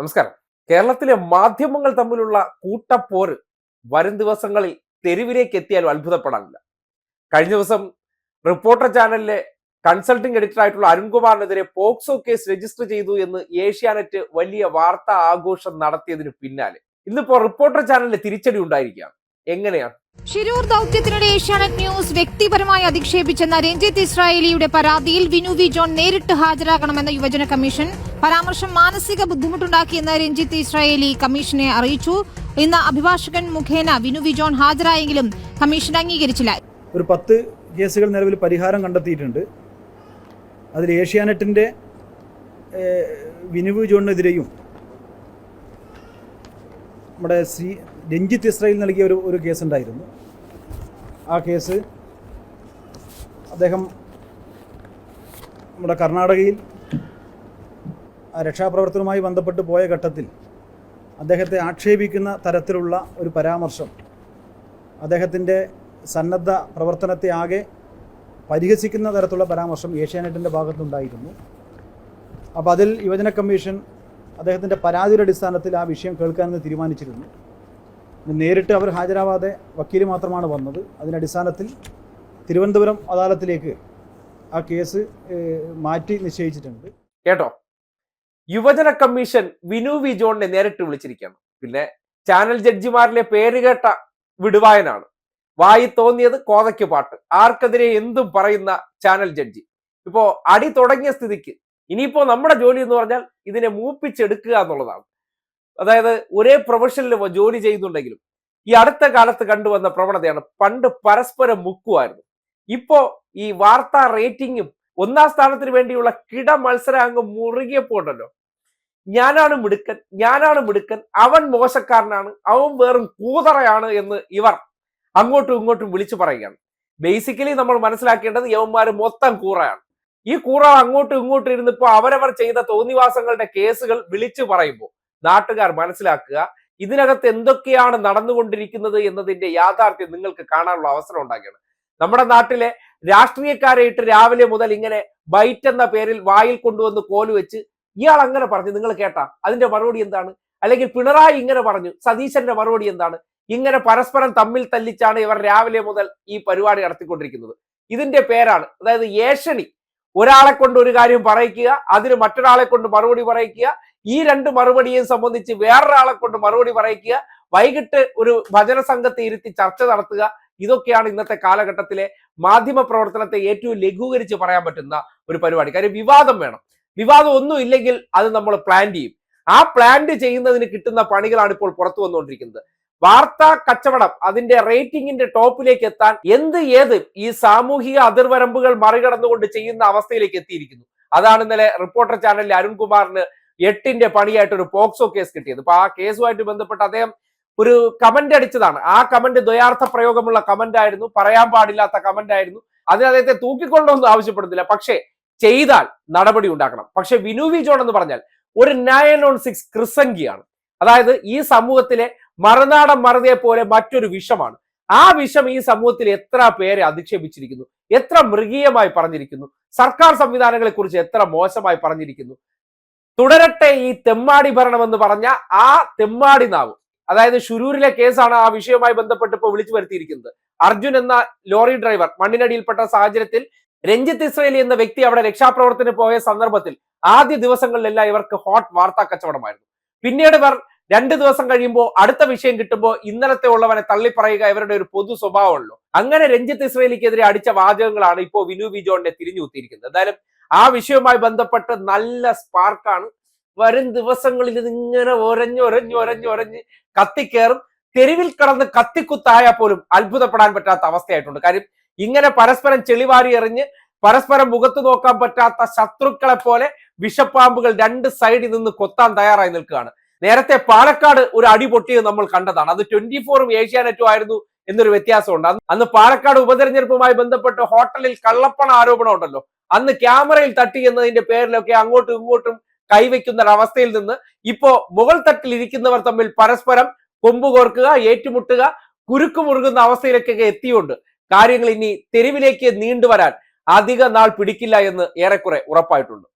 നമസ്കാരം. കേരളത്തിലെ മാധ്യമങ്ങൾ തമ്മിലുള്ള കൂട്ടപ്പോര് വരും ദിവസങ്ങളിൽ തെരുവിലേക്ക് എത്തിയാലും അത്ഭുതപ്പെടാനില്ല. കഴിഞ്ഞ ദിവസം റിപ്പോർട്ടർ ചാനലിലെ കൺസൾട്ടിംഗ് എഡിറ്റർ ആയിട്ടുള്ള അരുൺകുമാറിനെതിരെ പോക്സോ കേസ് രജിസ്റ്റർ ചെയ്തു എന്ന് ഏഷ്യാനെറ്റ് വലിയ വാർത്താ ആഘോഷം നടത്തിയതിനു പിന്നാലെ. ഇന്നിപ്പോ റിപ്പോർട്ടർ ചാനലിന് തിരിച്ചടി ഉണ്ടായിരിക്കുകയാണ്. എങ്ങനെയാണ്? ശിരൂർ ദൗത്യത്തിനിടെ ഏഷ്യാനെറ്റ് ന്യൂസ് വ്യക്തിപരമായി അധിക്ഷേപിച്ചെന്ന രഞ്ജിത്ത് ഇസ്രായേലിയുടെ പരാതിയിൽ വിനു വി ജോൺ നേരിട്ട് ഹാജരാകണമെന്ന യുവജന കമ്മീഷൻ പരാമർശം മാനസിക ബുദ്ധിമുട്ടുണ്ടാക്കിയെന്ന് രഞ്ജിത്ത് ഇസ്രായേലി കമ്മീഷനെ അറിയിച്ചു. ഇന്ന് അഭിഭാഷകൻ മുഖേന വിനു വി ജോൺ ഹാജരായെങ്കിലും കമ്മീഷൻ അംഗീകരിച്ചില്ല. ഒരു പത്ത് കേസുകൾ നിലവിൽ പരിഹാരം കണ്ടെത്തിയിട്ടുണ്ട്. അതിൽ ഏഷ്യാനെറ്റിന്റെ വിനു വിനുവ് ജോണിനെതിരെയും നമ്മുടെ സി രഞ്ജിത്ത് ഇസ്രായേൽ നൽകിയ ഒരു ഒരു കേസുണ്ടായിരുന്നു ആ കേസ് അദ്ദേഹം നമ്മുടെ കർണാടകയിൽ രക്ഷാപ്രവർത്തനവുമായി ബന്ധപ്പെട്ട് പോയ ഘട്ടത്തിൽ അദ്ദേഹത്തെ ആക്ഷേപിക്കുന്ന തരത്തിലുള്ള ഒരു പരാമർശം അദ്ദേഹത്തിന്റെ സന്നദ്ധ പ്രവർത്തനത്തെ ആകെ പരിഹസിക്കുന്ന തരത്തിലുള്ള പരാമർശം ഏഷ്യാനെറ്റിന്റെ ഭാഗത്തുണ്ടായിരുന്നു. അപ്പോൾ അതിൽ യുവജന കമ്മീഷൻ അദ്ദേഹത്തിന്റെ പരാതിയുടെ അടിസ്ഥാനത്തിൽ ആ വിഷയം കേൾക്കാനെന്ന് തീരുമാനിച്ചിരുന്നു. നേരിട്ട് അവർ ഹാജരാവാതെ വക്കീൽ മാത്രമാണ് വന്നത്. അതിന്റെ അടിസ്ഥാനത്തിൽ തിരുവനന്തപുരം അദാലത്തിലേക്ക് ആ കേസ് മാറ്റി നിശ്ചയിച്ചിട്ടുണ്ട്. കേട്ടോ? യുവജന കമ്മീഷൻ വിനു വി ജോണിനെ നേരിട്ട് വിളിച്ചിരിക്കുകയാണ്. പിന്നെ ചാനൽ ജഡ്ജിമാരിലെ പേരുകേട്ട വിടുവായനാണ്. വായി തോന്നിയത് കോതയ്ക്ക് പാട്ട്. ആർക്കെതിരെ എന്തും പറയുന്ന ചാനൽ ജഡ്ജി. ഇപ്പോ അടി തുടങ്ങിയ സ്ഥിതിക്ക് ഇനിയിപ്പോ നമ്മുടെ ജോലി എന്ന് പറഞ്ഞാൽ ഇതിനെ മൂപ്പിച്ചെടുക്കുക എന്നുള്ളതാണ്. അതായത് ഒരേ പ്രൊഫഷനിൽ ജോലി ചെയ്യുന്നുണ്ടെങ്കിലും ഈ അടുത്ത കാലത്ത് കണ്ടുവന്ന പ്രവണതയാണ് പണ്ട് പരസ്പരം മുക്കുമായിരുന്നു ഇപ്പോ ഈ വാർത്താ റേറ്റിംഗും ഒന്നാം സ്ഥാനത്തിന് വേണ്ടിയുള്ള കിട മത്സരം അങ്ങ് മുറുകിയപ്പോണ്ടല്ലോ ഞാനാണ് മിടുക്കൻ ഞാനാണ് മിടുക്കൻ അവൻ മോശക്കാരനാണ് അവൻ വെറും കൂതറയാണ് എന്ന് ഇവർ അങ്ങോട്ടും ഇങ്ങോട്ടും വിളിച്ചു പറയുകയാണ്. ബേസിക്കലി നമ്മൾ മനസ്സിലാക്കേണ്ടത് യവന്മാർ മൊത്തം കൂറയാണ്. ഈ കൂറ അങ്ങോട്ടും ഇങ്ങോട്ടും ഇരുന്നിപ്പോ അവരവർ ചെയ്ത തോന്നിവാസങ്ങളുടെ കേസുകൾ വിളിച്ചു പറയുമ്പോൾ നാട്ടുകാർ മനസ്സിലാക്കുക ഇതിനകത്ത് എന്തൊക്കെയാണ് നടന്നുകൊണ്ടിരിക്കുന്നത് എന്നതിന്റെ യാഥാർത്ഥ്യം നിങ്ങൾക്ക് കാണാനുള്ള അവസരം ഉണ്ടാക്കിയാണ് നമ്മുടെ നാട്ടിലെ രാഷ്ട്രീയക്കാരെ ഇട്ട് രാവിലെ മുതൽ ഇങ്ങനെ ബൈറ്റ് എന്ന പേരിൽ വായിൽ കൊണ്ടുവന്ന് കോൽ വെച്ച് ഇയാൾ അങ്ങനെ പറഞ്ഞു. നിങ്ങൾ കേട്ടാ അതിന്റെ മറുപടി എന്താണ്? അല്ലെങ്കിൽ പിണറായി ഇങ്ങനെ പറഞ്ഞു സതീശന്റെ മറുപടി എന്താണ്? ഇങ്ങനെ പരസ്പരം തമ്മിൽ തല്ലിച്ചാണ് ഇവർ രാവിലെ മുതൽ ഈ പരിപാടി നടത്തിക്കൊണ്ടിരിക്കുന്നത്. ഇതിന്റെ പേരാണ് അതായത് ഏഷണി ഒരാളെ കൊണ്ട് ഒരു കാര്യം പറയിക്കുക അതിന് മറ്റൊരാളെ കൊണ്ട് മറുപടി പറയിക്കുക ഈ രണ്ട് മറുപടിയും സംബന്ധിച്ച് വേറൊരാളെ കൊണ്ട് മറുപടി പറയിക്കുക വൈകിട്ട് ഒരു ഭജന സംഘത്തെ ഇരുത്തി ചർച്ച നടത്തുക ഇതൊക്കെയാണ് ഇന്നത്തെ കാലഘട്ടത്തിലെ മാധ്യമ പ്രവർത്തനത്തെ ഏറ്റവും ലഘൂകരിച്ച് പറയാൻ പറ്റുന്ന ഒരു പരിപാടി. കാര്യം വിവാദം വേണം. വിവാദം ഒന്നും ഇല്ലെങ്കിൽ അത് നമ്മൾ പ്ലാൻ ചെയ്യും. ആ പ്ലാന്റ് ചെയ്യുന്നതിന് കിട്ടുന്ന പണികളാണ് ഇപ്പോൾ പുറത്തു വന്നുകൊണ്ടിരിക്കുന്നത്. വാർത്താ കച്ചവടം അതിന്റെ റേറ്റിംഗിന്റെ ടോപ്പിലേക്ക് എത്താൻ എന്ത് ഏത് ഈ സാമൂഹിക അതിർവരമ്പുകൾ മറികടന്നുകൊണ്ട് ചെയ്യുന്ന അവസ്ഥയിലേക്ക് എത്തിയിരിക്കുന്നു. അതാണ് ഇന്നലെ റിപ്പോർട്ടർ ചാനലിൽ അരുൺകുമാറിന് എട്ടിന്റെ പണിയായിട്ട് ഒരു പോക്സോ കേസ് കിട്ടിയത്. അപ്പൊ ആ കേസുമായിട്ട് ബന്ധപ്പെട്ട് അദ്ദേഹം ഒരു കമന്റ് അടിച്ചതാണ്. ആ കമന്റ് ദ്വയാർത്ഥ പ്രയോഗമുള്ള കമന്റ് ആയിരുന്നു. പറയാൻ പാടില്ലാത്ത കമന്റ് ആയിരുന്നു. അതിന് അദ്ദേഹത്തെ തൂക്കിക്കൊണ്ടൊന്നും ആവശ്യപ്പെടുന്നില്ല. പക്ഷേ ചെയ്താൽ നടപടി ഉണ്ടാക്കണം പക്ഷെ വിനു വി ജോൺ എന്ന് പറഞ്ഞാൽ ഒരു നയൻ ഓൺ സിക്സ് ക്രിസംഗിയാണ്. അതായത് ഈ സമൂഹത്തിലെ മറുനാടൻ മറുതയെ പോലെ മറ്റൊരു വിഷമാണ്. ആ വിഷം ഈ സമൂഹത്തിൽ എത്ര പേരെ അധിക്ഷേപിച്ചിരിക്കുന്നു? എത്ര മൃഗീയമായി പറഞ്ഞിരിക്കുന്നു? സർക്കാർ സംവിധാനങ്ങളെ കുറിച്ച് എത്ര മോശമായി പറഞ്ഞിരിക്കുന്നു? തുടരട്ടെ ഈ തെമ്മാടി ഭരണം എന്ന് പറഞ്ഞ ആ തെമ്മാടി നാവ്. അതായത് ഷുരൂരിലെ കേസാണ് ആ വിഷയവുമായി ബന്ധപ്പെട്ട് ഇപ്പോൾ വിളിച്ചു വരുത്തിയിരിക്കുന്നത്. അർജുൻ എന്ന ലോറി ഡ്രൈവർ മണ്ണിനടിയിൽപ്പെട്ട സാഹചര്യത്തിൽ രഞ്ജിത്ത് ഇസ്രയേലി എന്ന വ്യക്തി അവിടെ രക്ഷാപ്രവർത്തനം പോയ സന്ദർഭത്തിൽ ആദ്യ ദിവസങ്ങളിലെല്ലാം ഇവർക്ക് ഹോട്ട് വാർത്താ കച്ചവടമായിരുന്നു. പിന്നീട് ഇവർ രണ്ട് ദിവസം കഴിയുമ്പോൾ അടുത്ത വിഷയം കിട്ടുമ്പോൾ ഇന്നലത്തെ ഉള്ളവനെ തള്ളിപ്പറയുക ഇവരുടെ ഒരു പൊതു സ്വഭാവമുള്ളൂ അങ്ങനെ രഞ്ജിത്ത് ഇസ്രയേലിക്കെതിരെ അടിച്ച വാചകങ്ങളാണ് ഇപ്പോൾ വിനു വിജോണിനെ തിരിഞ്ഞു കുത്തിയിരിക്കുന്നത് എന്തായാലും ആ വിഷയവുമായി ബന്ധപ്പെട്ട് നല്ല സ്പാർക്കാണ് വരും ദിവസങ്ങളിൽ ഇതിങ്ങനെ ഒരഞ്ഞ് ഒരഞ്ഞ് ഒരഞ്ഞ് ഒരഞ്ഞ് കത്തിക്കേറും. തെരുവിൽ കടന്ന് കത്തിക്കുത്തായാൽ പോലും അത്ഭുതപ്പെടാൻ പറ്റാത്ത അവസ്ഥയായിട്ടുണ്ട്. കാര്യം ഇങ്ങനെ പരസ്പരം ചെളിവാരി എറിഞ്ഞ് പരസ്പരം മുഖത്ത് നോക്കാൻ പറ്റാത്ത ശത്രുക്കളെ പോലെ വിഷപ്പാമ്പുകൾ രണ്ട് സൈഡിൽ നിന്ന് കൊത്താൻ തയ്യാറായി നിൽക്കുകയാണ്. നേരത്തെ പാലക്കാട് ഒരു അടി പൊട്ടിയത് നമ്മൾ കണ്ടതാണ്. അത് ട്വന്റി ഫോറും ഏഷ്യാനെറ്റും ആയിരുന്നു എന്നൊരു വ്യത്യാസമുണ്ട്. അന്ന് പാലക്കാട് ഉപതെരഞ്ഞെടുപ്പുമായി ബന്ധപ്പെട്ട് ഹോട്ടലിൽ കള്ളപ്പണ ആരോപണം ഉണ്ടല്ലോ. അന്ന് ക്യാമറയിൽ തട്ടി എന്നതിന്റെ പേരിലൊക്കെ അങ്ങോട്ടും ഇങ്ങോട്ടും കൈവയ്ക്കുന്ന ഒരവസ്ഥയിൽ നിന്ന് ഇപ്പോ മുകൾ തട്ടിൽ ഇരിക്കുന്നവർ തമ്മിൽ പരസ്പരം കൊമ്പ് കോർക്കുക ഏറ്റുമുട്ടുക കുരുക്കുമുറുകുന്ന അവസ്ഥയിലേക്കൊക്കെ എത്തിയുണ്ട്. കാര്യങ്ങൾ ഇനി തെരുവിലേക്ക് നീണ്ടുവരാൻ അധിക നാൾ പിടിക്കില്ല എന്ന് ഏറെക്കുറെ ഉറപ്പായിട്ടുണ്ട്.